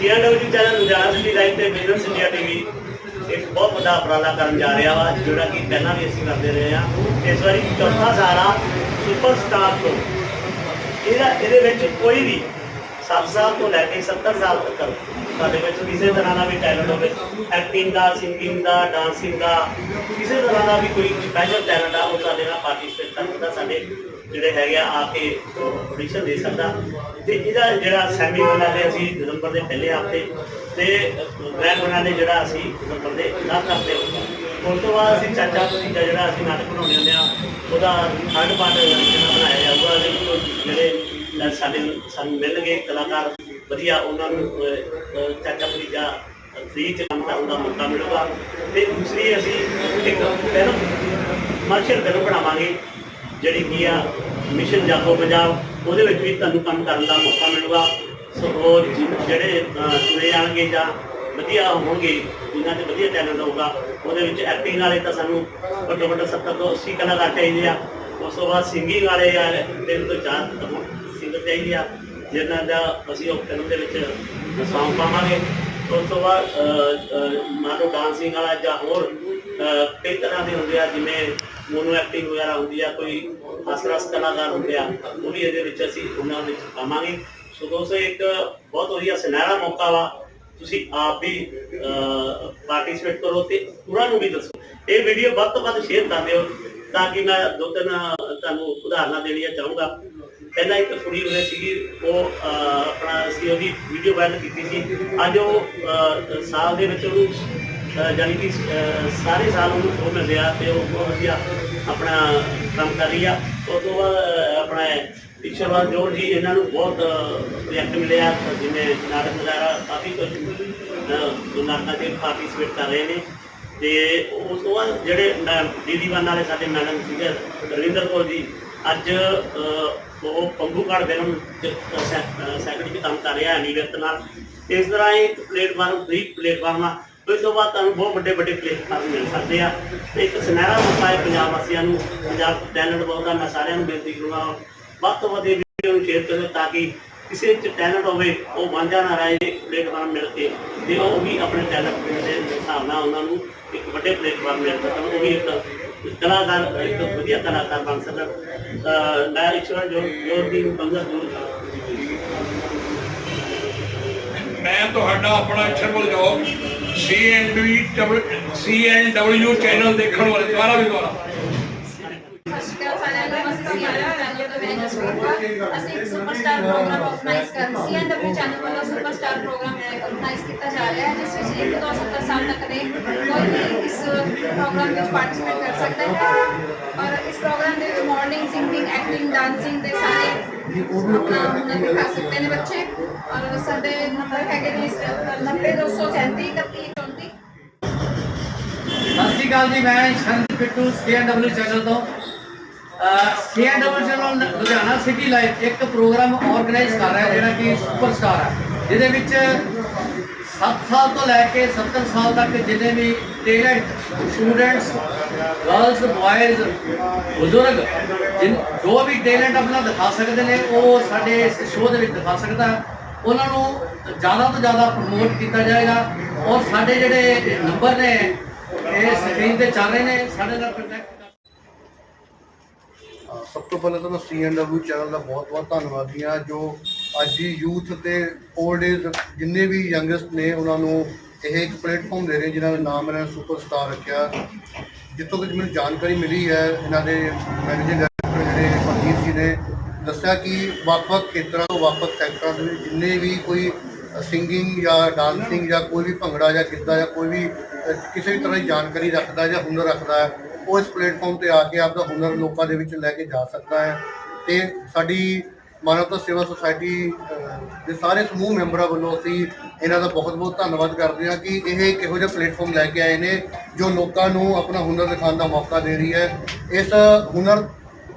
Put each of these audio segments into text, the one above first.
CNW channel Ludhiana city live ਤੇ business India TV ਇੱਕ ਬਹੁਤ ਵੱਡਾ ਉਪਰਾਲਾ ਕਰਨ ਜਾ ਰਿਹਾ ਵਾ, ਜਿਹੜਾ ਕਿ ਪਹਿਲਾਂ ਵੀ ਅਸੀਂ ਕਰਦੇ ਰਹੇ ਆ ਇਸ ਵਾਰੀ ਚੌਥਾ ਸਾਰਾ ਆ ਸੁਪਰਸਟਾਰ ਤੋਂ। ਇਹਦਾ ਇਹਦੇ ਵਿੱਚ ਕੋਈ ਵੀ 7 ਸਾਲ ਤੋਂ ਲੈ ਕੇ 70 ਸਾਲ ਤੱਕ ਸਾਡੇ ਵਿੱਚ, ਕਿਸੇ ਤਰ੍ਹਾਂ ਦਾ ਵੀ ਟੈਲੈਂਟ ਹੋਵੇ ਐਕਟਿੰਗ ਦਾ ਸਿੰਗਿੰਗ ਦਾ ਡਾਂਸਿੰਗ ਦਾ, ਕਿਸੇ ਤਰ੍ਹਾਂ ਦਾ ਵੀ ਕੋਈ ਸਪੈਸ਼ਲ ਟੈਲੈਂਟ ਆ, ਉਹ ਸਾਡੇ ਨਾਲ ਪਾਰਟਿਸਿਪੇਟ ਕਰ ਸਕਦਾ, ਸਾਡੇ ਜਿਹੜੇ ਹੈਗੇ ਆ ਆ ਕੇ ਆਡੀਸ਼ਨ ਦੇ ਸਕਦਾ। ਤੇ ਇਹਦਾ ਜਿਹੜਾ ਸੈਮੀ ਫਾਈਨਲ ਹੈ ਅਸੀਂ ਦਸੰਬਰ ਦੇ ਪਹਿਲੇ ਹਫ਼ਤੇ ਤੇ ਗ੍ਰੈਂਡ ਫਾਈਨਲ ਜਿਹੜਾ ਅਸੀਂ ਦਸੰਬਰ ਦੇ ਲਾਸਟ ਹਫ਼ਤੇ ਉਸ ਤੋਂ ਬਾਅਦ ਅਸੀਂ ਚਾਚਾ ਭਤੀਜਾ ਜਿਹੜਾ ਅਸੀਂ ਨਾਟਕ ਬਣਾਉਂਦੇ ਹੁੰਦੇ ਆ, ਉਹਦਾ ਖੰਡ ਪਾਠ ਜਿਹੜਾ ਬਣਾਇਆ ਜਾਊਗਾ, ਉਹਦੇ ਜਿਹੜੇ ਸਾਡੇ, ਸਾਨੂੰ ਮਿਲਣਗੇ ਕਲਾਕਾਰ ਵਧੀਆ ਉਹਨਾਂ ਨੂੰ ਚਾਚਾ ਭਤੀਜਾ ਫ੍ਰੀ ਚ ਕੰਮ ਕਰਨ ਦਾ ਮੌਕਾ ਮਿਲੂਗਾ। ਤੇ ਦੂਸਰੀ ਅਸੀਂ ਇੱਕ ਫਿਲਮ ਮਾਰਸ਼ਲ ਫਿਲਮ ਬਣਾਵਾਂਗੇ ਜਿਹੜੀ ਕੀ ਆ ਮਿਸ਼ਨ ਜਾਗੋ ਪੰਜਾਬ ਉਹਦੇ ਵਿੱਚ ਵੀ ਤੁਹਾਨੂੰ ਕੰਮ ਕਰਨ ਦਾ ਮੌਕਾ ਮਿਲੂਗਾ। ਸੋ ਹੋਰ ਜਿਹੜੇ ਅਹ, ਚੁਣੇ ਜਾਣਗੇ ਜਾਂ ਵਧੀਆ ਹੋਣਗੇ ਜਿਨ੍ਹਾਂ 'ਚ ਵਧੀਆ ਟੈਲੈਂਟ ਹੋਊਗਾ ਉਹਦੇ ਵਿੱਚ ਐਕਟਿੰਗ ਵਾਲੇ ਤਾਂ ਸਾਨੂੰ ਘੱਟੋ ਘੱਟ 70 ਤੋਂ 80 ਕਲਾਕਾਰ ਚਾਹੀਦੇ ਆ। ਉਸ ਤੋਂ ਬਾਅਦ ਸਿੰਗਿੰਗ ਵਾਲੇ ਆ ਤਿੰਨ ਤੋਂ ਚਾਰ ਸਿੰਗਰ ਚਾਹੀਦੇ ਆ। ਜਿਨ੍ਹਾਂ ਦਾ ਅਸੀਂ ਉਹ ਫਿਲਮ ਦੇ ਵਿੱਚ ਸੌਂਗ ਪਾਵਾਂਗੇ। ਉਸ ਤੋਂ ਬਾਅਦ ਅਹ, ਡਾਂਸਿੰਗ ਵਾਲਾ ਜਾਂ ਹੋਰ ਕਈ ਤਰ੍ਹਾਂ ਦੇ ਹੁੰਦੇ ਆ ਜਿਵੇਂ ਮੋਨੋ ਐਕਟਿੰਗ ਵਗੈਰਾ ਹੁੰਦੀ ਆ ਕੋਈ ਹਾਸਰਸ ਕਲਾਕਾਰ ਹੁੰਦੇ ਆ ਉਹ ਵੀ ਇਹਦੇ ਵਿੱਚ ਅਸੀਂ ਉਹਨਾਂ ਵਿੱਚ ਪਾਵਾਂਗੇ। ਸੋ ਦੋਸਤੋ ਇੱਕ ਬਹੁਤ ਵਧੀਆ ਸੁਨਹਿਰਾ ਮੌਕਾ ਵਾ। ਤੁਸੀਂ ਆਪ ਵੀ ਪਾਰਟਿਸਿਪੇਟ ਕਰੋ ਤੇ ਉਹਨਾਂ ਨੂੰ ਵੀ ਦੱਸੋ। ਇਹ ਵੀਡੀਓ ਵੱਧ ਤੋਂ ਵੱਧ ਸ਼ੇਅਰ ਕਰ ਦਿਓ ਤਾਂ ਕਿ ਮੈਂ ਦੋ ਤਿੰਨ ਤੁਹਾਨੂੰ ਉਦਾਹਰਨਾਂ ਦੇਣੀਆਂ ਚਾਹੂੰਗਾ। ਪਹਿਲਾਂ ਇੱਕ ਕੁੜੀ ਉਹਨੇ ਸੀਗੀ ਉਹ ਆਪਣਾ ਅਸੀਂ ਉਹਦੀ ਵੀਡੀਓ ਵਾਇਰਲ ਕੀਤੀ ਸੀ। ਅੱਜ ਉਹ ਸਾਲ ਦੇ ਵਿੱਚ ਉਹਨੂੰ ਅਹ, ਜਾਣੀ ਕਿ ਸਾਰੇ ਸਾਲ ਉਹਨੂੰ ਸ਼ੋਅ ਮਿਲ ਰਿਹਾ ਤੇ ਉਹ ਬਹੁਤ ਵਧੀਆ ਆਪਣਾ ਕੰਮ ਕਰ ਰਹੀ ਆ। ਉਸ ਤੋਂ ਬਾਅਦ ਆਪਣਾ ਈਸ਼ਵਰ ਜੋੜ ਜੀ ਇਹਨਾਂ ਨੂੰ ਬਹੁਤ ਪ੍ਰੋਜੈਕਟ ਮਿਲਿਆ ਜਿਵੇਂ ਨਾਟਕ ਵਗੈਰਾ ਕਾਫੀ ਕੁਝ ਨਾਟਕਾਂ ਦੇ ਪਾਰਟਿਸਿਪੇਟ ਕਰ ਰਹੇ ਨੇ। ਤੇ ਉਸ ਤੋਂ ਬਾਅਦ ਜਿਹੜੇ ਦੀਦੀਵਾਨ ਵਾਲੇ ਸਾਡੇ ਮੈਡਮ ਸੀਗੇ ਰਵਿੰਦਰ ਕੌਰ ਜੀ ਅੱਜ ਉਹ ਪੰਗੂ ਘਾਟ ਫਿਲਮ ਸੈਕਟਰੀ ਚ ਕੰਮ ਕਰ ਰਿਹਾ ਅਨੀਰਤ ਨਾਲ। ਇਸ ਤਰ੍ਹਾਂ ਇੱਕ ਪਲੇਟਫਾਰਮ ਫ੍ਰੀ ਪਲੇਟਫਾਰਮ ਆ। ਇਸ ਤੋਂ ਬਾਅਦ ਤੁਹਾਨੂੰ ਬਹੁਤ ਵੱਡੇ ਵੱਡੇ ਪਲੇਟਫਾਰਮ ਮਿਲ ਸਕਦੇ ਆ। ਤੇ ਇੱਕ ਸੁਨਹਿਰਾ ਮੌਕਾ ਹੈ ਪੰਜਾਬ ਵਾਸੀਆਂ ਨੂੰ, ਪੰਜਾਬ ਟੈਲੈਂਟ ਬਹੁਤ ਆ, ਮੈਂ ਸਾਰਿਆਂ ਨੂੰ ਬੇਨਤੀ ਕਰੂੰਗਾ। ਵੱਧ ਤੋਂ ਵੱਧ ਵੀਡੀਓ ਨੂੰ ਸ਼ੇਅਰ ਕਰੋ ਤਾਂ ਕਿ ਕਿਸੇ ਚ ਟੈਲੈਂਟ ਹੋਵੇ, ਉਹ ਵਾਂਝਾ ਨਾ ਰਹੇ ਪਲੇਟਫਾਰਮ ਮਿਲ ਕੇ। ਤੇ ਉਹ ਵੀ ਆਪਣੇ ਟੈਲੈਂਟ ਦੇ ਹਿਸਾਬ ਨਾਲ ਉਹਨਾਂ ਨੂੰ ਇੱਕ ਵੱਡੇ ਪਲੇਟਫਾਰਮ ਮਿਲ ਸਕਣ। ਉਹ ਵੀ ਇੱਕ ਕਲਾਕਾਰ ਇੱਕ ਵਧੀਆ ਕਲਾਕਾਰ ਬਣ ਅਹ ਮੈਂ ਈਸ਼ਵਰ ਜੋ ਜੋ ਦੀ ਬੰਦਾ ਦੂਰ ਮੈਂ ਤੁਹਾਡਾ ਆਪਣਾ ਅਛਰਬਲ job C N W C N W channel ਦੇਖਣ ਵਾਲੇ ਦੁਆਰਾ ਵੀ ਦੁਆਰਾ ਸਤਿ ਸ਼੍ਰੀ ਅਕਾਲ ਸਾਰਿਆਂ ਨੂੰ ਅਸੀਂ ਸੀਐਨਡਬਲਯੂ ਚੈਨਲ ਤੋਂ ਮੈਂ ਜਸਵੀਰ ਅਸੀਂ ਇੱਕ ਸੁਪਰਸਟਾਰ ਪ੍ਰੋਗਰਾਮ ਆਰਗੇਨਾਈਜ਼ ਕਰ ਸੀਐਨਡਬਲਯੂ ਚੈਨਲ ਵੱਲੋਂ ਸੁਪਰਸਟਾਰ ਪ੍ਰੋਗਰਾਮ ਆਰਗੇਨਾਈਜ਼ ਕੀਤਾ ਜਾ ਰਿਹਾ ਹੈ, ਜਿਸ ਵਿੱਚ 1 ਤੋਂ 70 ਸਾਲ ਤੱਕ ਦੇ ਕੋਈ ਵੀ ਇਸ ਪ੍ਰੋਗਰਾਮ ਵਿੱਚ ਪਾਰਟਿਸਿਪੇਟ ਕਰ ਸਕਦਾ ਹੈ। ਔਰ ਇਸ ਪ੍ਰੋਗਰਾਮ ਦੇ ਵਿੱਚ ਮਾਰਨਿੰਗ ਸਿੰਗਿੰਗ ਐਕਟਿੰਗ ਡਾਂਸਿੰਗ ਦੇ ਸਾਰੇ ਆਪਣਾ ਹੁਨਰ ਦਿਖਾ ਸਕਦੇ ਨੇ ਬੱਚੇ। ਔਰ ਸਾਡੇ ਨੰਬਰ ਹੈਗੇ ਨੇ 90 237 31 34 ਸਤਿ ਸ਼੍ਰੀ ਅਕਾਲ ਜੀ, ਮੈਂ ਸ਼ੰਤ ਪਿੱਟੂ ਸੀਐਨਡਬਲਯੂ ਚੈਨਲ ਤੋਂ। CNW channel Ludhiana city live ਇੱਕ ਪ੍ਰੋਗਰਾਮ ਆਰਗੇਨਾਈਜ਼ ਕਰ ਰਿਹਾ ਜਿਹੜਾ ਕਿ ਸੁਪਰਸਟਾਰ ਹੈ। ਜਿਹਦੇ ਵਿੱਚ 7 ਸਾਲ ਤੋਂ ਲੈ ਕੇ 70 ਸਾਲ ਤੱਕ ਜਿੰਨੇ ਵੀ ਟੈਲੈਂਟ ਸਟੂਡੈਂਟਸ ਗਰਲਸ ਬॉयਜ਼ ਬਜ਼ੁਰਗ, ਜਿਨ ਜੋ ਵੀ ਟੈਲੈਂਟ ਆਪਣਾ ਦਿਖਾ ਸਕਦੇ ਨੇ, ਉਹ ਸਾਡੇ ਇਸ ਸ਼ੋਅ ਦੇ ਵਿੱਚ ਦਿਖਾ ਸਕਦਾ ਉਹਨਾਂ ਨੂੰ ਜ਼ਿਆਦਾ ਤੋਂ ਜ਼ਿਆਦਾ ਪ੍ਰਮੋਟ ਕੀਤਾ ਜਾਏਗਾ ਔਰ ਸਾਡੇ ਜਿਹੜੇ ਨੰਬਰ ਨੇ, ਇਹ ਸਕਰੀਨ ਤੇ ਚੱਲ ਰਹੇ ਨੇ, ਸਾਡੇ ਨਾਲ ਕੰਟੈਕਟ ਸਭ ਤੋਂ ਪਹਿਲਾਂ ਤਾਂ ਮੈਂ ਸੀਐਨਡਬਲਯੂ ਚੈਨਲ ਦਾ ਬਹੁਤ-ਬਹੁਤ ਧੰਨਵਾਦੀ ਹਾਂ, ਜੋ ਅੱਜ ਦੀ ਯੂਥ ਤੇ 올ਡ ਏਜ ਜਿੰਨੇ ਵੀ ਯੰਗਸਟ ਨੇ, ਉਹਨਾਂ ਨੂੰ ਇਹ ਇੱਕ ਪਲੇਟਫਾਰਮ ਦੇ ਰਹੇ ਜਿਨ੍ਹਾਂ ਦਾ ਨਾਮ ਇਹਨਾਂ ਨੇ ਸੁਪਰਸਟਾਰ ਰੱਖਿਆ। ਜਿੱਥੋਂ ਤੱਕ ਮੈਨੂੰ ਜਾਣਕਾਰੀ ਮਿਲੀ ਹੈ, ਇਹਨਾਂ ਦੇ ਮੈਨੇਜਿੰਗ ਡਾਇਰੈਕਟਰ ਜਿਹੜੇ ਪਰਜੀਤ ਜੀ ਨੇ, ਦੱਸਿਆ ਕਿ ਵੱਖ-ਵੱਖ ਖੇਤਰਾਂ ਤੋਂ ਵੱਖ-ਵੱਖ ਸੈਕਟਰਾਂ ਦੇ ਵਿੱਚ ਜਿੰਨੇ ਵੀ ਕੋਈ ਸਿੰਗਿੰਗ ਜਾਂ ਡਾਂਸਿੰਗ ਜਾਂ ਕੋਈ ਵੀ ਭੰਗੜਾ ਜਾਂ ਕਿੱਦਾਂ ਜਾਂ ਕੋਈ ਵੀ ਕਿਸੇ ਵੀ ਤਰ੍ਹਾਂ ਦੀ ਜਾਣਕਾਰੀ ਰੱਖਦਾ ਜਾਂ ਹੁਨਰ ਰੱਖਦਾ ਹੈ ਉਹ ਇਸ ਪਲੇਟਫਾਰਮ ਤੇ ਆ ਕੇ ਆਪਦਾ ਹੁਨਰ ਲੋਕਾਂ ਦੇ ਵਿੱਚ ਲੈ ਕੇ ਜਾ ਸਕਦਾ ਹੈ ਤੇ ਸਾਡੀ ਮਾਨਵਤਾ ਸੇਵਾ ਸੁਸਾਇਟੀ ਦੇ ਸਾਰੇ ਸਮੂਹ ਮੈਂਬਰਾਂ ਵੱਲੋਂ ਅਸੀਂ ਇਹਨਾਂ ਦਾ ਬਹੁਤ-ਬਹੁਤ ਧੰਨਵਾਦ ਕਰਦੇ ਹਾਂ ਕਿ ਇਹ ਇੱਕ ਇਹੋ ਜਿਹਾ ਪਲੇਟਫਾਰਮ ਲੈ ਕੇ ਆਏ ਨੇ ਜੋ ਲੋਕਾਂ ਨੂੰ ਆਪਣਾ ਹੁਨਰ ਦਿਖਾਉਣ ਦਾ ਮੌਕਾ ਦੇ ਰਹੀ ਹੈ। ਇਸ ਹੁਨਰ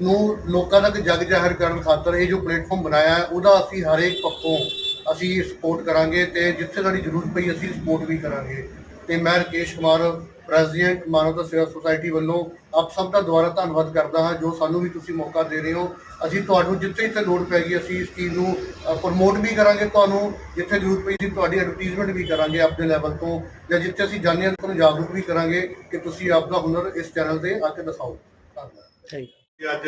ਨੂੰ ਲੋਕਾਂ ਤੱਕ ਜਗ ਜ਼ਾਹਰ ਕਰਨ ਖਾਤਰ ਇਹ ਜੋ ਪਲੇਟਫਾਰਮ ਬਣਾਇਆ ਹੈ, ਉਹਦਾ ਅਸੀਂ ਹਰੇਕ ਪੱਖੋਂ ਅਸੀਂ ਸਪੋਰਟ ਕਰਾਂਗੇ ਤੇ ਜਿੱਥੇ ਸਾਡੀ ਜ਼ਰੂਰਤ ਪਈ ਅਸੀਂ ਸਪੋਰਟ ਵੀ ਕਰਾਂਗੇ। ਤੇ ਮੈਂ ਰਕੇਸ਼ ਕੁਮਾਰ ਪ੍ਰੈਜ਼ੀਡੈਂਟ ਮਾਨਵਤਾ ਸੇਵਾ ਸੁਸਾਇਟੀ ਵੱਲੋਂ ਆਪ ਸਭ ਦਾ ਦੁਬਾਰਾ ਧੰਨਵਾਦ ਕਰਦਾ ਹਾਂ ਜੋ ਸਾਨੂੰ ਵੀ ਤੁਸੀਂ ਮੌਕਾ ਦੇ ਰਹੇ ਹੋ। ਅਸੀਂ ਤੁਹਾਨੂੰ ਜਿੱਥੇ ਜਿੱਥੇ ਲੋੜ ਪੈਗੀ ਅਸੀਂ ਇਸ ਚੀਜ਼ ਨੂੰ ਪ੍ਰਮੋਟ ਵੀ ਕਰਾਂਗੇ ਤੁਹਾਨੂੰ ਜਿੱਥੇ ਜ਼ਰੂਰਤ ਪਈ ਤੁਹਾਡੀ ਐਡਵਰਟਾਈਜ਼ਮੈਂਟ ਵੀ ਕਰਾਂਗੇ ਆਪਣੇ ਲੈਵਲ ਤੋਂ ਜਾਂ ਜਿੱਥੇ ਅਸੀਂ ਜਾਂਦੇ ਹਾਂ ਤੁਹਾਨੂੰ ਜਾਗਰੂਕ ਵੀ ਕਰਾਂਗੇ ਕਿ ਤੁਸੀਂ ਆਪਦਾ ਹੁਨਰ ਇਸ ਚੈਨਲ ਤੇ ਆ ਕੇ ਦਿਖਾਓ। ਧੰਨਵਾਦ। ਅੱਜ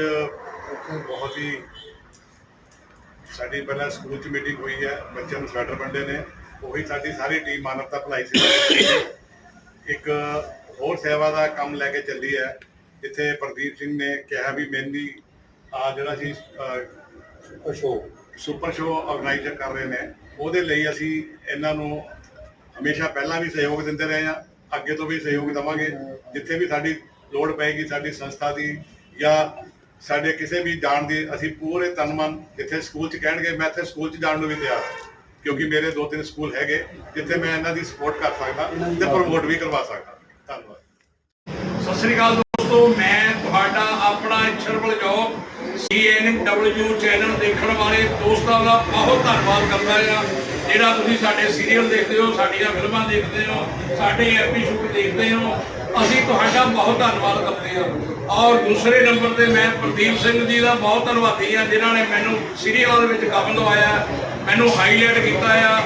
ਬਹੁਤ ਹੀ ਸਾਡੀ ਪਹਿਲਾਂ ਸਕੂਲ 'ਚ ਮੀਟਿੰਗ ਹੋਈ ਹੈ ਬੱਚਿਆਂ ਨੂੰ ਸਵੈਟਰ ਵੰਡੇ ਨੇ ਉਹੀ ਸਾਡੀ ਸਾਰੀ ਟੀਮ ਮਾਨਵਤਾ ਭਲਾਈ ਸੇਵਾ ਇੱਕ ਹੋਰ ਸੇਵਾ ਦਾ ਕੰਮ ਲੈ ਕੇ ਚੱਲੀ ਹੈ। ਜਿੱਥੇ ਪ੍ਰਦੀਪ ਸਿੰਘ ਨੇ ਕਿਹਾ ਵੀ ਮਹਿੰਦੀ, ਆ ਜਿਹੜਾ ਸੀ ਸ਼ੋਅ, ਸੁਪਰ ਸ਼ੋਅ ਆਰਗੇਨਾਈਜ਼ਰ ਕਰ ਰਹੇ ਨੇ, ਉਹਦੇ ਲਈ ਅਸੀਂ ਇਹਨਾਂ ਨੂੰ ਹਮੇਸ਼ਾ ਪਹਿਲਾਂ ਵੀ ਸਹਿਯੋਗ ਦਿੰਦੇ ਰਹੇ ਹਾਂ, ਅੱਗੇ ਤੋਂ ਵੀ ਸਹਿਯੋਗ ਦੇਵਾਂਗੇ। ਜਿੱਥੇ ਵੀ ਸਾਡੀ ਲੋੜ ਪਏਗੀ, ਸਾਡੀ ਸੰਸਥਾ ਦੀ ਜਾਂ ਸਾਡੇ ਕਿਸੇ ਵੀ ਜਾਣ ਦੀ, ਅਸੀਂ ਪੂਰੇ ਤਨ ਮਨ ਜਿੱਥੇ ਸਕੂਲ ਚ ਕਹਿਣਗੇ, ਮੈਂ ਇੱਥੇ ਸਕੂਲ ਚ ਜਾਣ ਨੂੰ ਵੀ ਤਿਆਰ ਹਾਂ। ਕਿਉਂਕਿ ਮੇਰੇ ਦੋ ਤਿੰਨ ਸਕੂਲ ਹੈਗੇ, ਜਿੱਥੇ ਮੈਂ ਇਹਨਾਂ ਦੀ ਸਪੋਰਟ ਕਰ ਸਕਦਾ ਤੇ ਪ੍ਰਮੋਟ ਵੀ ਕਰਵਾ ਸਕਦਾ। ਧੰਨਵਾਦ। ਸਤਿ ਸ੍ਰੀ ਅਕਾਲ ਦੋਸਤੋ, ਮੈਂ ਤੁਹਾਡਾ ਆਪਣਾ ਇਛਰਬਲ ਜੋਬ CNW ਚੈਨਲ ਦੇਖਣ ਵਾਲੇ ਦੋਸਤਾਂ ਦਾ ਬਹੁਤ ਧੰਨਵਾਦ ਕਰਦਾ ਆ ਜਿਹੜਾ ਤੁਸੀਂ ਸਾਡੇ ਸੀਰੀਅਲ ਦੇਖਦੇ ਹੋ, ਸਾਡੀਆਂ ਫਿਲਮਾਂ ਦੇਖਦੇ ਹੋ, ਸਾਡੇ ਐਪੀਸੋਡ ਦੇਖਦੇ ਹੋ, ਅਸੀਂ ਤੁਹਾਡਾ ਬਹੁਤ ਧੰਨਵਾਦ ਕਰਦੇ ਹਾਂ। ਔਰ ਦੂਸਰੇ ਨੰਬਰ ਤੇ ਮੈਂ ਪ੍ਰਦੀਪ ਸਿੰਘ ਜੀ ਦਾ ਬਹੁਤ ਧੰਨਵਾਦੀ ਹਾਂ, ਜਿਨ੍ਹਾਂ ਨੇ ਮੈਨੂੰ ਸੀਰੀਅਲਾਂ ਦੇ ਵਿੱਚ ਕੰਮ ਲਵਾਇਆ ਮੈਨੂੰ ਹਾਈਲਾਈਟ ਕੀਤਾ ਆ।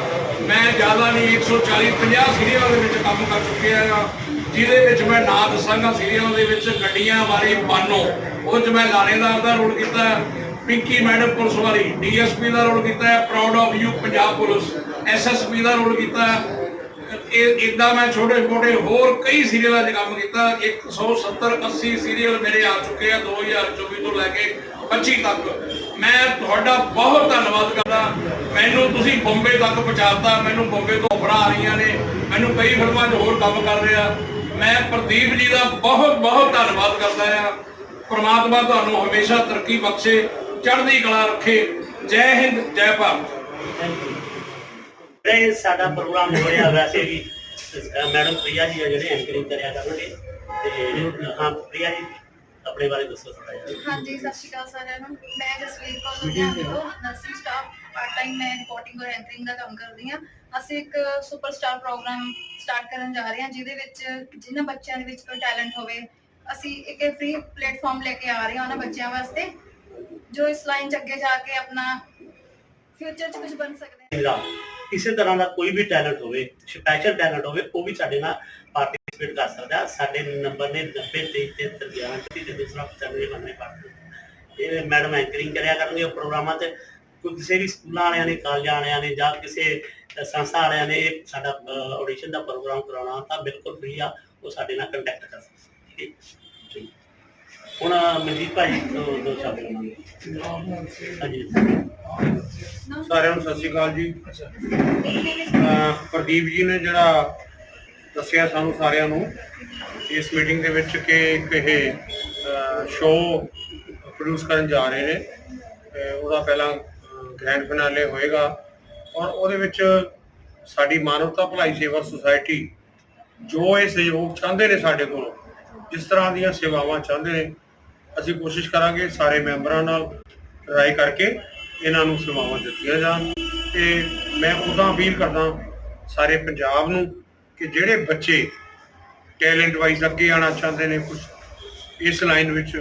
ਮੈਂ ਜ਼ਿਆਦਾ ਨਹੀਂ 140 50 ਸੀਰੀਅਲਾਂ ਦੇ ਵਿੱਚ ਕੰਮ ਕਰ ਚੁੱਕਿਆ ਆ, ਜਿਹਦੇ ਵਿੱਚ ਮੈਂ ਨਾਂ ਦੱਸਾਂਗਾ ਸੀਰੀਅਲਾਂ ਦੇ ਵਿੱਚ ਗੱਡੀਆਂ ਵਾਲੀ ਬਾਨੋ। ਉਹ 'ਚ ਮੈਂ ਲਾਣੇਦਾਰ ਦਾ ਰੋਲ ਕੀਤਾ, ਪਿੰਕੀ ਮੈਡਮ ਪੁਲਿਸ ਵਾਲੀ, ਡੀਐਸਪੀ ਦਾ ਰੋਲ ਕੀਤਾ ਹੈ proud of you Punjab police SSP the role ਕੀਤਾ। ਹੈ ਇਹ ਇਦਾਂ ਮੈਂ ਛੋਟੇ ਮੋਟੇ ਹੋਰ ਕਈ ਸੀਰੀਅਲਾਂ 'ਚ ਕੰਮ ਕੀਤਾ 170 80 ਸੀਰੀਅਲ ਮੇਰੇ ਆ ਚੁੱਕੇ ਆ 2024 ਤੋਂ ਲੈ ਕੇ 25 ਤੱਕ। ਮੈਂ ਤੁਹਾਡਾ ਬਹੁਤ ਧੰਨਵਾਦ ਕਰਦਾ। ਮੈਨੂੰ ਤੁਸੀਂ ਬੰਬੇ ਤੱਕ ਪਹੁੰਚਾਤਾ, ਮੈਨੂੰ ਬੰਬੇ ਤੋਂ ਆਫਰਾਂ ਆ ਰਹੀਆਂ ਨੇ, ਮੈਨੂੰ ਕਈ ਫਿਲਮਾਂ 'ਚ ਹੋਰ ਕੰਮ ਕਰ ਰਿਹਾ। ਮੈਂ ਪ੍ਰਦੀਪ ਜੀ ਦਾ ਬਹੁਤ ਬਹੁਤ ਧੰਨਵਾਦ ਕਰਦਾ ਆ ਪ੍ਰਮਾਤਮਾ ਤੁਹਾਨੂੰ ਹਮੇਸ਼ਾ ਤਰੱਕੀ ਬਖਸ਼ੇ, ਚੜ੍ਹਦੀ ਕਲਾ ਰੱਖੇ। ਜੈ ਹਿੰਦ, ਜੈ ਭਾਰਤ। ਇਹ ਸਾਡਾ ਪ੍ਰੋਗਰਾਮ ਹੋ ਰਿਹਾ ਵੈਸੇ ਵੀ। ਮੈਡਮ ਪ੍ਰਿਆ ਜੀ ਜਿਹੜੇ ਐਂਕਰਿੰਗ ਕਰਿਆ ਕਰਨਗੇ। ਤੇ ਹਾਂ, ਪ੍ਰਿਆ ਜੀ ਆਪਣੇ ਬਾਰੇ ਦੱਸੋ ਥੋੜਾ ਜਿਹਾ। ਹਾਂਜੀ ਸਤਿ ਸ਼੍ਰੀ ਅਕਾਲ ਸਾਰਿਆਂ ਨੂੰ। ਮੈਂ ਜਸਵੀਰ ਕੌਰ ਲੁਧਿਆਣਾ ਤੋਂ ਨਰਸਿੰਗ ਸਟਾਫ ਪਾਰਟ ਟਾਈਮ ਮੈਂ ਰਿਪੋਰਟਿੰਗ ਔਰ ਐਂਕਰਿੰਗ ਦਾ ਕੰਮ ਕਰਦੀ ਹਾਂ। ਅਸੀਂ ਇੱਕ ਸੁਪਰਸਟਾਰ ਪ੍ਰੋਗਰਾਮ ਸਟਾਰਟ ਕਰਨ ਜਾ ਰਹੇ ਹਾਂ ਜਿਹਦੇ ਵਿੱਚ ਜਿਨ੍ਹਾਂ ਬੱਚਿਆਂ ਦੇ ਵਿੱਚ ਕੋਈ ਟੈਲੈਂਟ ਹੋਵੇ ਅਸੀਂ ਇੱਕ ਫ੍ਰੀ ਪਲੇਟਫਾਰਮ ਲੈ ਕੇ ਆ ਰਹੇ ਹਾਂ ਉਹਨਾਂ ਬੱਚਿਆਂ ਵਾਸਤੇ ਜੋ ਇਸ ਲਾਈਨ 'ਚ ਅੱਗੇ ਜਾ ਕੇ ਆਪਣਾ ਫਿਊਚਰ 'ਚ ਕੁਝ ਬਣ ਸਕਦੇ ਨੇ। ਮੇਰਾ ਕਿਸੇ ਤਰ੍ਹਾਂ ਦਾ ਕੋਈ ਵੀ ਟੈਲੈਂਟ ਹੋਵੇ ਸਪੈਸ਼ਲ ਟੈਲੈਂਟ ਹੋਵੇ, ਉਹ ਵੀ ਸਾਡੇ ਨਾਲ ਪਾਰਟਿਸਿਪੇਟ ਕਰ ਸਕਦਾ ਸਾਡੇ ਨੰਬਰ ਨੇ 90 23 93 ਤੇ ਦੂਸਰਾ 95 ਬੰਦੇ ਇਹ ਮੈਡਮ ਐਂਕਰਿੰਗ ਕਰਿਆ ਕਰਨਗੇ ਉਹ ਪ੍ਰੋਗਰਾਮਾਂ 'ਚ ਕਿਸੇ ਵੀ ਸਕੂਲਾਂ ਵਾਲਿਆਂ ਨੇ, ਕਾਲਜਾਂ ਵਾਲਿਆਂ ਨੇ ਜਾਂ ਕਿਸੇ ਸੰਸਥਾ ਵਾਲਿਆਂ ਨੇ ਇਹ ਸਾਡਾ ਆਡੀਸ਼ਨ ਦਾ ਪ੍ਰੋਗਰਾਮ ਕਰਾਉਣਾ ਤਾਂ ਬਿਲਕੁਲ ਫ੍ਰੀ ਆ, ਉਹ ਸਾਡੇ ਨਾਲ ਕੰਟੈਕਟ ਕਰ ਸਕਦੇ ਠੀਕ ਹੁਣ ਮਨਜੀਤ ਭਾਈ ਦੋ ਦੋ ਸ਼ਬਦ ਕਰਾਂਗੇ ਹਾਂਜੀ। ਸਾਰਿਆਂ ਨੂੰ ਸਤਿ ਸ਼੍ਰੀ ਅਕਾਲ ਜੀ। ਅਹ ਪ੍ਰਦੀਪ ਜੀ ਨੇ ਜਿਹੜਾ ਦੱਸਿਆ ਸਾਨੂੰ ਸਾਰਿਆਂ ਨੂੰ ਇਸ ਮੀਟਿੰਗ ਦੇ ਵਿੱਚ ਕਿ ਇੱਕ ਇਹ ਸ਼ੋਅ ਪ੍ਰੋਡਿਊਸ ਕਰਨ ਜਾ ਰਹੇ ਨੇ। ਤੇ ਉਹਦਾ ਪਹਿਲਾਂ ਗ੍ਰੈਂਡ ਫਿਨਾਲੇ ਹੋਏਗਾ। ਔਰ ਉਹਦੇ ਵਿੱਚ ਸਾਡੀ ਮਾਨਵਤਾ ਭਲਾਈ ਸੇਵਾ ਸੁਸਾਇਟੀ ਜੋ ਇਹ ਸਹਿਯੋਗ ਚਾਹੁੰਦੇ ਨੇ ਸਾਡੇ ਕੋਲ, ਜਿਸ ਤਰ੍ਹਾਂ ਦੀਆਂ ਸੇਵਾਵਾਂ ਚਾਹੁੰਦੇ ਨੇ ਅਸੀਂ ਕੋਸ਼ਿਸ਼ ਕਰਾਂਗੇ ਸਾਰੇ ਮੈਂਬਰਾਂ ਨਾਲ ਰਾਏ ਕਰਕੇ ਇਹਨਾਂ ਨੂੰ ਸੇਵਾਵਾਂ ਦਿੱਤੀਆਂ ਜਾਣ ਤੇ ਮੈਂ ਉਦਾਂ ਅਪੀਲ ਕਰਦਾ ਸਾਰੇ ਪੰਜਾਬ ਨੂੰ ਕਿ ਜਿਹੜੇ ਬੱਚੇ ਟੈਲੈਂਟ ਵਾਈਜ਼ ਅੱਗੇ ਆਉਣਾ ਚਾਹੁੰਦੇ ਨੇ ਕੁਝ ਇਸ ਲਾਈਨ ਵਿੱਚ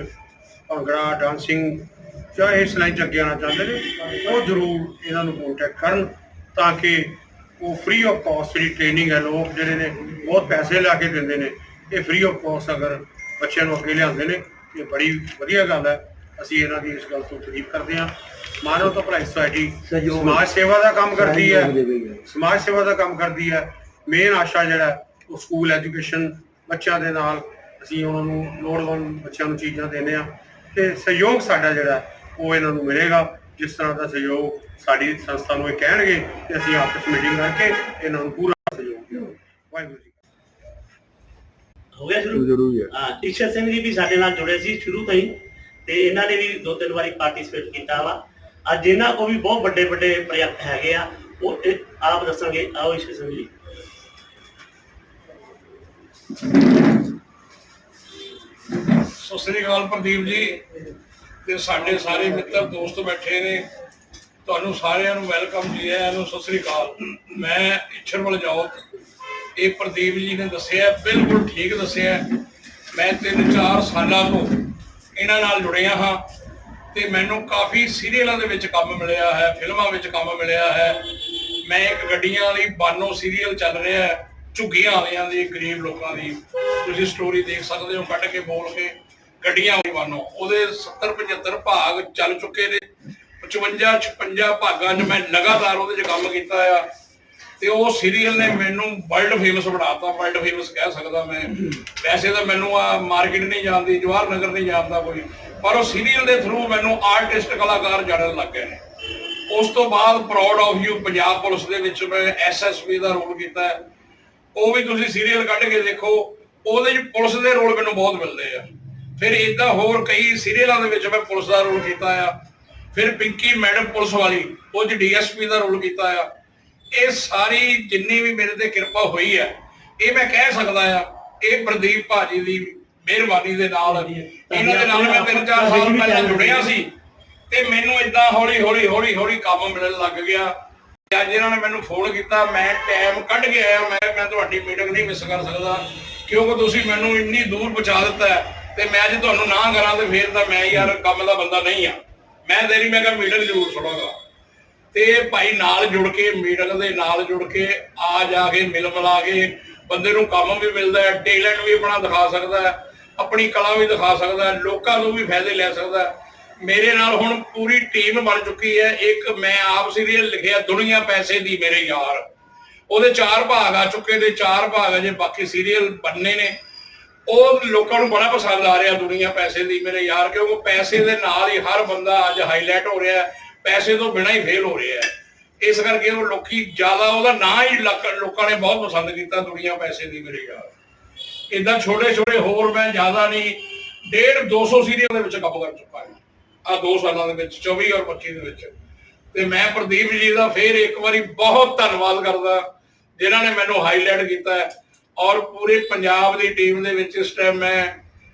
ਭੰਗੜਾ ਡਾਂਸਿੰਗ ਜਾਂ ਇਸ ਲਾਈਨ 'ਚ ਅੱਗੇ ਆਉਣਾ ਚਾਹੁੰਦੇ ਨੇ, ਉਹ ਜ਼ਰੂਰ ਇਹਨਾਂ ਨੂੰ ਕੰਟੈਕਟ ਕਰਨ ਤਾਂ ਕਿ ਉਹ ਫ੍ਰੀ ਆਫ ਕਾਸਟ ਜਿਹੜੀ ਟ੍ਰੇਨਿੰਗ ਹੈ, ਲੋਕ ਜਿਹੜੇ ਨੇ ਬਹੁਤ ਪੈਸੇ ਲਾ ਕੇ ਦਿੰਦੇ ਨੇ, ਇਹ ਫ੍ਰੀ ਆਫ ਕਾਸਟ ਅਗਰ ਬੱਚਿਆਂ ਨੂੰ ਅੱਗੇ ਲਿਆਉਂਦੇ ਨੇ ਇਹ ਬੜੀ ਵਧੀਆ ਗੱਲ ਹੈ। ਅਸੀਂ ਇਹਨਾਂ ਦੀ ਇਸ ਗੱਲ ਤੋਂ ਤਾਰੀਫ ਕਰਦੇ ਹਾਂ। ਮਾਨਵਤਾ ਭਲਾਈ ਸੁਸਾਇਟੀ ਸਮਾਜ ਸੇਵਾ ਦਾ ਕੰਮ ਕਰਦੀ ਹੈ। ਸਮਾਜ ਸੇਵਾ ਦਾ ਕੰਮ ਕਰਦੀ ਹੈ। ਮੇਨ ਆਸ਼ਾ ਜਿਹੜਾ ਉਹ ਸਕੂਲ ਐਜੂਕੇਸ਼ਨ ਬੱਚਿਆਂ ਦੇ ਨਾਲ ਅਸੀਂ ਉਹਨਾਂ ਨੂੰ ਲੋੜਵੰਦ ਬੱਚਿਆਂ ਨੂੰ ਚੀਜ਼ਾਂ ਦਿੰਦੇ ਆ ਤੇ ਸਹਿਯੋਗ ਸਾਡਾ ਜਿਹੜਾ ਉਹ ਇਹਨਾਂ ਨੂੰ ਮਿਲੇਗਾ। ਜਿਸ ਤਰ੍ਹਾਂ ਦਾ ਸਹਿਯੋਗ ਸਾਡੀ ਸੰਸਥਾ ਨੂੰ ਇਹ ਕਹਿਣਗੇ ਤੇ ਅਸੀਂ ਆਪਸ ਮੀਟਿੰਗ ਕਰਕੇ ਇਹਨਾਂ ਨੂੰ ਪੂਰਾ ਸਹਿਯੋਗ ਦੇਵਾਂਗੇ ਵਾਹਿਗੁਰੂ ਹੋ ਗਿਆ ਸ਼ੁਰੂ? ਜ਼ਰੂਰ ਹਾਂ ਈਸ਼ਰ ਸਿੰਘ ਜੀ ਵੀ ਸਾਡੇ ਨਾਲ ਜੁੜੇ ਸੀ ਸ਼ੁਰੂ ਤੋਂ ਹੀ ਤੇ ਇਹਨਾਂ ਨੇ ਵੀ ਦੋ ਤਿੰਨ ਵਾਰੀ ਪਾਰਟਿਸਿਪੇਟ ਕੀਤਾ ਵਾ। ਅੱਜ ਇਹਨਾਂ ਕੋ ਵੀ ਬਹੁਤ ਵੱਡੇ ਵੱਡੇ ਪ੍ਰੋਜੈਕਟ ਹੈਗੇ ਆ। ਉਹ ਇਹ ਆਪ ਦੱਸਣਗੇ ਆਓ ਈਸ਼ਰ ਸਿੰਘ ਜੀ। ਸਤਿ ਸ੍ਰੀ ਅਕਾਲ ਪ੍ਰਦੀਪ ਜੀ ਤੇ ਸਾਡੇ ਸਾਰੇ ਮਿੱਤਰ ਦੋਸਤ ਬੈਠੇ ਨੇ। ਤੁਹਾਨੂੰ ਸਾਰਿਆਂ ਨੂੰ ਵੈਲਕਮ ਜੀ। ਆਇਆਂ ਨੂੰ ਸਤਿ ਸ੍ਰੀ ਅਕਾਲ। ਮੈਂ ਇਛਰਮਲ ਜੋਤ। ਇਹ ਪ੍ਰਦੀਪ ਜੀ ਨੇ ਦੱਸਿਆ, ਬਿਲਕੁਲ ਠੀਕ ਦੱਸਿਆ। ਮੈਂ 3-4 ਸਾਲਾਂ ਤੋਂ ਇਹਨਾਂ ਨਾਲ ਜੁੜਿਆ ਹਾਂ ਤੇ ਮੈਨੂੰ ਕਾਫੀ ਸੀਰੀਅਲਾਂ ਦੇ ਵਿੱਚ ਕੰਮ ਮਿਲਿਆ ਹੈ, ਫਿਲਮਾਂ ਵਿੱਚ ਕੰਮ ਮਿਲਿਆ ਹੈ। ਮੈਂ ਇੱਕ ਗੱਡੀਆਂ ਵਾਲੀ ਬਾਨੋ ਸੀਰੀਅਲ ਚੱਲ ਰਿਹਾ ਹੈ, ਝੁੱਗੀਆਂ ਵਾਲਿਆਂ ਦੀ, ਗਰੀਬ ਲੋਕਾਂ ਦੀ। ਤੁਸੀਂ ਸਟੋਰੀ ਦੇਖ ਸਕਦੇ ਹੋ, ਕੱਢ ਕੇ ਬੋਲ ਕੇ ਗੱਡੀਆਂ ਵਾਲੀ ਬਾਨੋ। ਉਹਦੇ 70 75 ਭਾਗ ਚੱਲ ਚੁੱਕੇ ਨੇ। 55 56 ਭਾਗਾਂ 'ਚ ਮੈਂ ਲਗਾਤਾਰ ਉਹਦੇ 'ਚ ਕੰਮ ਕੀਤਾ ਆ। ਤੇ ਉਹ ਸੀਰੀਅਲ ਨੇ ਮੈਨੂੰ ਵਰਲਡ ਫੇਮਸ ਬਣਾਤਾ ਵਰਲਡ ਫੇਮਸ ਕਹਿ ਸਕਦਾ ਮੈਂ। ਵੈਸੇ ਤਾਂ ਮੈਨੂੰ ਆ ਮਾਰਕੀਟ ਨਹੀਂ ਜਾਣਦੀ, ਜਵਾਹਰ ਨਗਰ ਨਹੀਂ ਜਾਣਦਾ ਕੋਈ। ਪਰ ਉਹ ਸੀਰੀਅਲ ਦੇ ਥਰੂ ਮੈਨੂੰ ਆਰਟਿਸਟ ਕਲਾਕਾਰ ਜਾਣਨ ਲੱਗ ਗਏ ਨੇ। ਉਸ ਤੋਂ ਬਾਅਦ proud of you Punjab police ਦੇ ਵਿੱਚ ਮੈਂ ਐਸਐਸਪੀ ਦਾ ਰੋਲ ਕੀਤਾ। ਉਹ ਵੀ ਤੁਸੀਂ ਸੀਰੀਅਲ ਕੱਢ ਕੇ ਦੇਖੋ, ਉਹਦੇ ਵਿੱਚ ਪੁਲਿਸ ਦੇ ਰੋਲ ਮੈਨੂੰ ਬਹੁਤ ਮਿਲਦੇ ਆ। ਫਿਰ ਇਦਾਂ ਹੋਰ ਕਈ ਸੀਰੀਅਲਾਂ ਦੇ ਵਿੱਚ ਮੈਂ ਪੁਲਿਸ ਦਾ ਰੋਲ ਕੀਤਾ ਆ। ਫਿਰ ਪਿੰਕੀ ਮੈਡਮ ਪੁਲਿਸ ਵਾਲੀ, ਉਹ ਚ ਡੀਐਸਪੀ ਦਾ ਰੋਲ ਕੀਤਾ ਆ। ਇਹ ਸਾਰੀ ਜਿੰਨੀ ਵੀ ਮੇਰੇ ਤੇ ਕਿਰਪਾ ਹੋਈ ਹੈ ਇਹ ਮੈਂ ਕਹਿ ਸਕਦਾ ਆ ਇਹ ਪ੍ਰਦੀਪ ਭਾਜੀ ਦੀ ਮਿਹਰਬਾਨੀ ਦੇ ਨਾਲ ਇਹਨਾਂ ਦੇ ਨਾਲ ਮੈਂ ਤਿੰਨ ਚਾਰ ਸਾਲ ਪਹਿਲਾਂ ਜੁੜਿਆ ਸੀ ਤੇ ਮੈਨੂੰ ਇਦਾਂ ਹੌਲੀ ਹੌਲੀ ਹੌਲੀ ਹੌਲੀ ਕੰਮ ਮਿਲਣ ਲੱਗ ਗਿਆ। ਅੱਜ ਇਹਨਾਂ ਨੇ ਮੈਨੂੰ ਫੋਨ ਕੀਤਾ ਮੈਂ ਟਾਈਮ ਕੱਢ ਕੇ ਆਇਆ ਮੈਂ ਮੈਂ ਤੁਹਾਡੀ ਮੀਟਿੰਗ ਨਹੀਂ ਮਿਸ ਕਰ ਸਕਦਾ ਕਿਉਂਕਿ ਤੁਸੀਂ ਮੈਨੂੰ ਇੰਨੀ ਦੂਰ ਪਹੁੰਚਾ ਦਿੱਤਾ ਤੇ ਮੈਂ ਜੇ ਤੁਹਾਨੂੰ ਨਾ ਕਰਾਂ ਤੇ ਫੇਰ ਤਾਂ ਮੈਂ ਯਾਰ ਕੰਮ ਦਾ ਬੰਦਾ ਨਹੀਂ ਆ ਮੈਂ ਤੇਰੀ ਮੈਂ ਕਿਹਾ ਮੀਟਿੰਗ ਜ਼ਰੂਰ ਸੁਣਾਂਗਾ ਤੇ ਭਾਈ ਨਾਲ ਜੁੜ ਕੇ, ਮੀਟਿੰਗ ਦੇ ਨਾਲ ਜੁੜ ਕੇ ਆ ਜਾ ਕੇ, ਮਿਲ ਮਿਲਾ ਕੇ ਬੰਦੇ ਨੂੰ ਕੰਮ ਵੀ ਮਿਲਦਾ ਹੈ, ਟੈਲੈਂਟ ਵੀ ਆਪਣਾ ਦਿਖਾ ਸਕਦਾ ਹੈ, ਆਪਣੀ ਕਲਾ ਵੀ ਦਿਖਾ ਸਕਦਾ ਹੈ, ਲੋਕਾਂ ਨੂੰ ਵੀ ਫਾਇਦੇ ਲੈ ਸਕਦਾ ਹੈ। ਮੇਰੇ ਨਾਲ ਹੁਣ ਪੂਰੀ ਟੀਮ ਬਣ ਚੁੱਕੀ ਹੈ, ਇੱਕ ਮੈਂ ਆਪ ਸੀਰੀਅਲ ਲਿਖਿਆ, ਦੁਨੀਆ ਪੈਸੇ ਦੀ ਮੇਰੇ ਯਾਰ। ਉਹਦੇ ਚਾਰ ਭਾਗ ਆ ਚੁੱਕੇ ਨੇ, ਚਾਰ ਭਾਗ ਅਜੇ ਬਾਕੀ ਸੀਰੀਅਲ ਬਣਨੇ ਨੇ। ਉਹ ਲੋਕਾਂ ਨੂੰ ਬੜਾ ਪਸੰਦ ਆ ਰਿਹਾ, ਦੁਨੀਆ ਪੈਸੇ ਦੀ ਮੇਰੇ ਯਾਰ, ਕਿਉਂਕਿ ਪੈਸੇ ਦੇ ਨਾਲ ਹੀ ਹਰ ਬੰਦਾ ਅੱਜ ਹਾਈਲਾਈਟ ਹੋ ਰਿਹਾ ਹੈ। ਪੈਸੇ ਤੋਂ ਬਿਨਾਂ ਹੀ ਫੇਲ ਹੋ ਰਿਹਾ ਹੈ ਇਸ ਕਰਕੇ ਉਹ ਲੋਕੀ ਜ਼ਿਆਦਾ ਉਹਦਾ ਨਾਂ ਹੀ ਲੋਕਾਂ ਨੇ ਬਹੁਤ ਪਸੰਦ ਕੀਤਾ ਦੁਨੀਆ ਪੈਸੇ ਦੀ ਮੇਰੇ ਯਾਰ ਇਦਾਂ ਛੋਟੇ ਛੋਟੇ ਹੋਰ ਮੈਂ ਜ਼ਿਆਦਾ ਨਹੀਂ, ਡੇਢ 200 ਸੀਰੀਅਲ ਦੇ ਵਿੱਚ ਕੰਮ ਕਰ ਚੁੱਕਾ ਹਾਂ। ਆ 2 ਸਾਲਾਂ ਦੇ ਵਿੱਚ 24 ਔਰ 25 ਦੇ ਵਿੱਚ। ਤੇ ਮੈਂ ਪ੍ਰਦੀਪ ਜੀ ਦਾ ਫੇਰ ਇੱਕ ਵਾਰੀ ਬਹੁਤ ਧੰਨਵਾਦ ਕਰਦਾ, ਜਿਨ੍ਹਾਂ ਨੇ ਮੈਨੂੰ ਹਾਈਲਾਈਟ ਕੀਤਾ ਹੈ। ਔਰ ਪੂਰੇ ਪੰਜਾਬ ਦੀ ਟੀਮ ਦੇ ਵਿੱਚ ਇਸ ਟਾਈਮ ਮੈਂ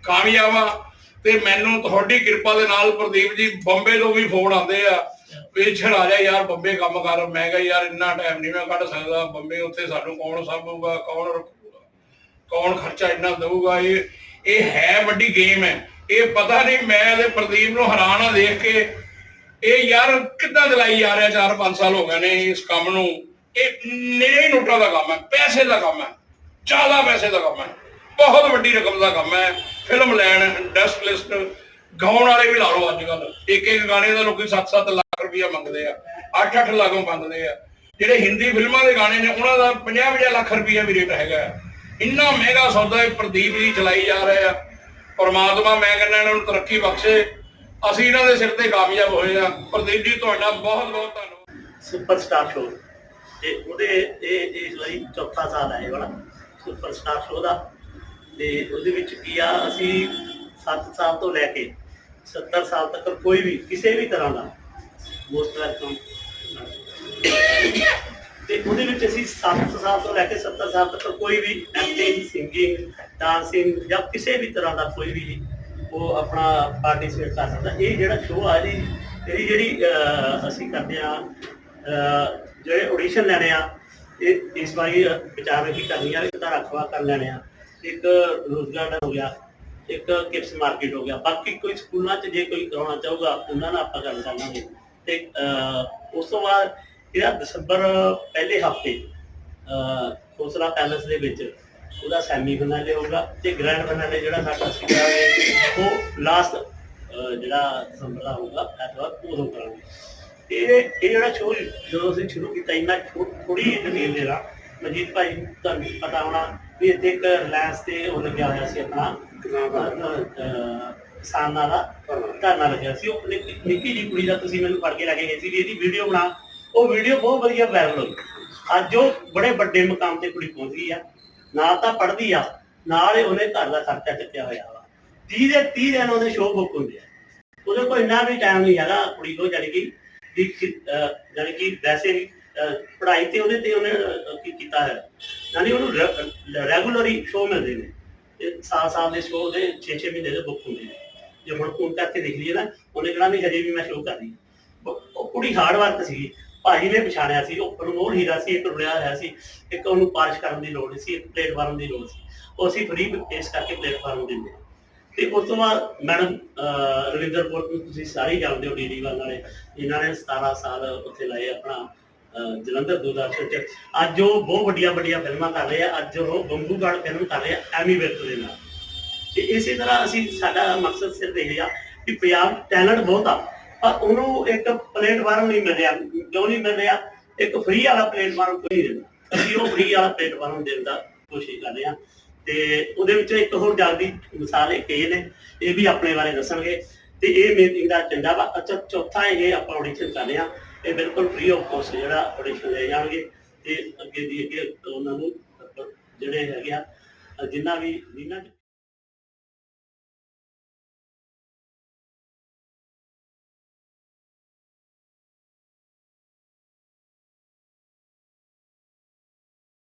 ਕਾਮਯਾਬ ਹਾਂ। ਤੇ ਮੈਨੂੰ ਤੁਹਾਡੀ ਕਿਰਪਾ ਦੇ ਨਾਲ ਪ੍ਰਦੀਪ ਜੀ ਬੰਬੇ ਤੋਂ ਵੀ ਫੋਨ ਆਉਂਦੇ ਆ। ਵੀ ਛੜਾ ਜਾ ਯਾਰ, ਬੰਬੇ ਕੰਮ ਕਰ। ਮੈਂ ਕਿਹਾ ਯਾਰ, ਇੰਨਾ ਟਾਈਮ ਨਹੀਂ ਮੈਂ ਕੱਢ ਸਕਦਾ। ਬੰਬੇ ਉੱਥੇ ਸਾਨੂੰ ਕੌਣ ਸਾਂਭੂਗਾ, ਕੌਣ ਰੱਖੂਗਾ ਕੌਣ ਖਰਚਾ ਇੰਨਾ ਦੇਊਗਾ? ਇਹ ਇਹ ਹੈ ਵੱਡੀ ਗੇਮ ਹੈ। ਇਹ ਪਤਾ ਨਹੀਂ ਮੈਂ ਤੇ ਪ੍ਰਦੀਪ ਨੂੰ ਹੈਰਾਨ ਦੇਖ ਕੇ। ਇਹ ਯਾਰ ਕਿੱਦਾਂ ਚਲਾਈ ਜਾ ਰਿਹਾ 4-5 ਸਾਲ ਹੋ ਗਏ ਨੇ ਇਸ ਕੰਮ ਨੂੰ। ਇਹ ਨਿਰੇ ਨੋਟਾਂ ਦਾ ਕੰਮ ਹੈ, ਪੈਸੇ ਦਾ ਕੰਮ ਹੈ, ਜ਼ਿਆਦਾ ਪੈਸੇ ਦਾ ਕੰਮ ਹੈ। ਬਹੁਤ ਵੱਡੀ ਰਕਮ ਦਾ ਕੰਮ ਹੈ। ਫਿਲਮ ਲੈਣ ਇੰਡਸਟਰੀਲਿਸਟ ਗਾਉਣ ਵਾਲੇ ਵੀ ਲਾ ਲਓ ਅੱਜ ਕੱਲ ਇੱਕ ਇੱਕ ਗਾਣੇ ਦਾ ਲੋਕੀ 7-7 ਲੱਖ ਰੁਪਇਆ ਮੰਗਦੇ ਆ। 8-8 ਲੱਖ ਮੰਗਦੇ ਆ। ਜਿਹੜੇ ਹਿੰਦੀ ਫਿਲਮਾਂ ਦੇ ਗਾਣੇ ਨੇ, ਉਹਨਾਂ ਦਾ 50-50 ਲੱਖ ਰੁਪਇਆ ਵੀ ਰੇਟ ਹੈਗਾ। ਇੰਨਾ ਮਹਿੰਗਾ ਸੌਦਾ ਇਹ ਪ੍ਰਦੀਪ ਜੀ ਚਲਾਈ ਜਾ ਰਹੇ ਆ। ਪਰਮਾਤਮਾ, ਮੈਂ ਕਹਿੰਦਾ ਇਹਨਾਂ ਨੂੰ ਤਰੱਕੀ ਬਖਸ਼ੇ। ਅਸੀਂ ਇਹਨਾਂ ਦੇ ਸਿਰ ਤੇ ਕਾਮਯਾਬ ਹੋਏ ਆ। ਪ੍ਰਦੀਪ ਜੀ, ਤੁਹਾਡਾ ਬਹੁਤ ਬਹੁਤ ਧੰਨਵਾਦ ਸੁਪਰਸਟਾਰ ਸ਼ੋਅ ਤੇ ਉਹਦੇ, ਇਹ ਇਸ ਲਈ ਚੌਥਾ ਸਾਲ ਹੈ ਇਹ ਵਾਲਾ ਸੁਪਰਸਟਾਰ ਸ਼ੋਅ ਦਾ। ਤੇ ਉਹਦੇ ਵਿੱਚ ਕੀ ਆ, ਅਸੀਂ 7 ਸਾਲ ਤੋਂ ਲੈ ਕੇ 70 ਸਾਲ ਤੱਕ ਕੋਈ ਵੀ, ਕਿਸੇ ਵੀ ਤਰ੍ਹਾਂ ਦਾ ਮੋਸਟ ਵੈਲਕਮ ਤੇ ਉਹਦੇ ਵਿੱਚ ਅਸੀਂ 7 ਸਾਲ ਤੋਂ ਲੈ ਕੇ 70 ਸਾਲ ਤੱਕ ਕੋਈ ਵੀ ਐਕਟਿੰਗ ਸਿੰਗਿੰਗ ਡਾਂਸਿੰਗ ਜਾਂ ਕਿਸੇ ਵੀ ਤਰ੍ਹਾਂ ਦਾ ਕੋਈ ਵੀ ਉਹ ਆਪਣਾ ਪਾਰਟਿਸਿਪੇਟ ਕਰ ਸਕਦਾ। ਇਹ ਜਿਹੜਾ ਸ਼ੋਅ ਆ ਜੀ, ਇਹਦੀ ਜਿਹੜੀ ਅਸੀਂ ਕਰਦੇ ਆ ਜਿਹੜੇ ਆਡੀਸ਼ਨ ਲੈਣੇ ਆ, ਇਹ ਇਸ ਵਾਰੀ ਵਿਚਾਰ ਵੀ ਕਰਨੀ ਆ ਇੱਕ ਤਾਂ ਰਖਵਾ ਕਰ ਲੈਣੇ ਆ, ਇੱਕ ਰੋਜ਼ ਗਾਰਡਨ ਹੋ ਗਿਆ ਇੱਕ ਕਿਪਸ ਮਾਰਕੀਟ ਹੋ ਗਿਆ। ਬਾਕੀ ਕੋਈ ਸਕੂਲਾਂ 'ਚ ਜੇ ਕੋਈ ਕਰਾਉਣਾ ਚਾਹੂਗਾ, ਉਹਨਾਂ ਨਾਲ ਆਪਾਂ ਗੱਲ ਕਰ ਲਾਂਗੇ। ਤੇ ਉਸ ਤੋਂ ਬਾਅਦ ਇਹਦਾ ਦਸੰਬਰ ਪਹਿਲੇ ਹਫ਼ਤੇ ਖੋਸਲਾ ਪੈਲਸ ਦੇ ਵਿੱਚ ਉਹਦਾ ਸੈਮੀ ਫਾਈਨਲ ਹੋਊਗਾ ਤੇ ਗ੍ਰੈਂਡ ਫਾਈਨਲ ਜਿਹੜਾ ਸਾਡਾ ਸੀਗਾ ਉਹ ਲਾਸਟ ਜਿਹੜਾ ਦਸੰਬਰ ਦਾ ਹੋਊਗਾ, ਐਤਵਾਰ ਉਦੋਂ ਕਰਾਂਗੇ। ਇਹ ਇਹ ਜਿਹੜਾ ਸ਼ੋਅ ਜਦੋਂ ਅਸੀਂ ਸ਼ੁਰੂ ਕੀਤਾ, ਇੰਨਾ ਥੋੜੀ ਜਿਹੀ ਜ਼ਮੀਨ ਦੇ ਨਾਲ ਮਜੀਦ ਭਾਈ ਤੁਹਾਨੂੰ ਪਤਾ ਹੋਣਾ ਵੀ ਇੱਥੇ ਇੱਕ ਰਿਲਾਇੰਸ ਤੇ ਉਹ ਲੱਗਿਆ ਹੋਇਆ ਸੀ ਆਪਣਾ ਅਹ, ਦਾ ਧਰਨਾ ਲੱਗਿਆ ਸੀ। ਉਹ ਨਿੱਕੀ ਨਿੱਕੀ ਜਿਹੀ ਕੁੜੀ ਦਾ ਤੁਸੀਂ ਮੈਨੂੰ ਫੜ ਕੇ ਲੈ ਕੇ ਗਏ ਸੀ ਵੀ ਇਹਦੀ ਵੀਡੀਓ ਬਣਾ। ਉਹ ਵੀਡੀਓ ਬਹੁਤ ਵਧੀਆ ਵਾਇਰਲ ਹੋਈ। ਅੱਜ ਉਹ ਬੜੇ ਵੱਡੇ ਮੁਕਾਮ ਤੇ ਕੁੜੀ ਪਹੁੰਚ ਗਈ ਆ। ਨਾਲ ਤਾਂ ਪੜਦੀ ਆ। ਨਾਲ ਹੀ ਉਹਨੇ ਘਰ ਦਾ ਖਰਚਾ ਚੱਕਿਆ ਹੋਇਆ ਵਾ। 30 ਦੇ 30 ਦਿਨ ਉਹਦੇ ਸ਼ੋਅ ਬੁੱਕ ਹੁੰਦੇ ਆ। ਉਹਦੇ ਕੋਲ ਇੰਨਾ ਵੀ ਟਾਈਮ ਨਹੀਂ ਹੈਗਾ ਕੁੜੀ ਕੋਲ ਜਾਣੀ ਕਿ ਵੀ ਕਿ- ਵੈਸੇ ਵੀ ਪੜ੍ਹਾਈ ਤੇ ਉਹਦੇ ਤੇ ਉਹਨੇ ਕੀ ਕੀਤਾ ਹੈ? ਯਾਨੀ ਉਹਨੂੰ ਰੈਗੂਲਰੀ ਸ਼ੋਅ ਮਿਲਦੇ ਨੇ। ਤੇ ਸਾਲ ਸਾਲ ਦੇ ਸ਼ੋਅ ਦੇ 6-6 ਮਹੀਨੇ ਦੇ ਬੁੱਕ ਹੁੰਦੇ ਨੇ। ਜੇ ਹੁਣ ਫੋਨ ਕਰਕੇ ਦੇਖ ਲਈਏ ਨਾ ਉਹਨੇ ਕਹਿਣਾ ਵੀ ਹਜੇ ਵੀ ਮੈਂ ਸ਼ੋਅ ਕਰ ਰਹੀ ਉਹ ਕੁੜੀ ਹਾਰਡ ਵਰਕ ਸੀ। ਭਾਜੀ ਨੇ ਪਛਾਣਿਆ ਸੀ। ਉਹ ਪ੍ਰਮੋਦ ਹੀਰਾ ਸੀ ਇੱਕ ਰੁੜਿਆ ਹੋਇਆ ਸੀ। ਇੱਕ ਉਹਨੂੰ ਪਾਲਿਸ਼ ਕਰਨ ਦੀ ਲੋੜ ਸੀ ਇੱਕ ਪਲੇਟਫਾਰਮ ਦੀ ਲੋੜ ਸੀ। ਉਹ ਅਸੀਂ ਫ੍ਰੀ ਪੇਸ਼ ਕਰਕੇ ਪਲੇਟਫਾਰਮ ਦਿੰਦੇ ਤੇ ਉਸ ਤੋਂ ਬਾਅਦ ਮੈਡਮ ਅਹ, ਰਵਿੰਦਰ ਕੌਰ ਨੂੰ ਤੁਸੀਂ ਸਾਰੇ ਜਾਣਦੇ ਹੋ ਡੀਡੀ ਵਾਲੇ ਇਹਨਾਂ ਨੇ 17 ਸਾਲ ਉੱਥੇ ਲਾਏ ਆਪਣਾ ਜਲੰਧਰ ਦੂਰਦਰਸ਼ਨ ਚ। ਅੱਜ ਉਹ ਬਹੁਤ ਵੱਡੀਆਂ ਵੱਡੀਆਂ ਫਿਲਮਾਂ ਕਰ ਰਹੇ ਆ। ਅੱਜ ਉਹ ਬੰਬੂਗੜ ਫਿਲਮ ਕਰ ਰਹੇ ਆ, ਐਮੀ ਵਿਰਕ ਦੇ ਨਾਲ। ਤੇ ਇਸੇ ਤਰ੍ਹਾਂ ਅਸੀਂ, ਸਾਡਾ ਮਕਸਦ ਸਿਰਫ ਇਹ ਆ ਕਿ ਪੰਜਾਬ ਟੈਲੈਂਟ ਬਹੁਤ ਆ, ਪਰ ਉਹਨੂੰ ਇੱਕ ਪਲੇਟਫਾਰਮ ਨਹੀਂ ਮਿਲ ਕਿਉਂ ਨਹੀਂ ਮਿਲ ਇੱਕ ਫ੍ਰੀ ਵਾਲਾ ਪਲੇਟਫਾਰਮ ਕੋਈ ਨਹੀਂ ਦਿੰਦਾ। ਅਸੀਂ ਉਹ ਫ੍ਰੀ ਵਾਲਾ ਪਲੇਟਫਾਰਮ ਦੇਣ ਦਾ ਕੋਸ਼ਿਸ਼ ਕਰ ਰਹੇ ਹਾਂ ਤੇ ਉਹਦੇ ਵਿੱਚ ਇੱਕ ਹੋਰ ਜਲਦੀ ਮਿਸਾਲ ਇੱਕ ਇਹ ਨੇ, ਇਹ ਵੀ ਆਪਣੇ ਬਾਰੇ ਦੱਸਣਗੇ। ਤੇ ਇਹ ਮੀਟਿੰਗ ਦਾ ਏਜੰਡਾ ਵਾ। ਅੱਛਾ, ਚੌਥਾ ਇਹ ਆਪਾਂ ਆਡੀਸ਼ਨ ਕਰ ਰਹੇ ਹਾਂ ਇਹ ਬਿਲਕੁਲ ਫ੍ਰੀ ਆਫ ਕੋਸਟ ਜਿਹੜਾ ਆਡੀਸ਼ਨ ਲੈ ਜਾਣਗੇ ਤੇ ਅੱਗੇ ਦੀ ਅੱਗੇ ਉਹਨਾਂ ਨੂੰ ਜਿਹੜੇ ਹੈਗੇ ਆ, ਜਿੰਨਾ ਵੀ ਜਿੰਨਾ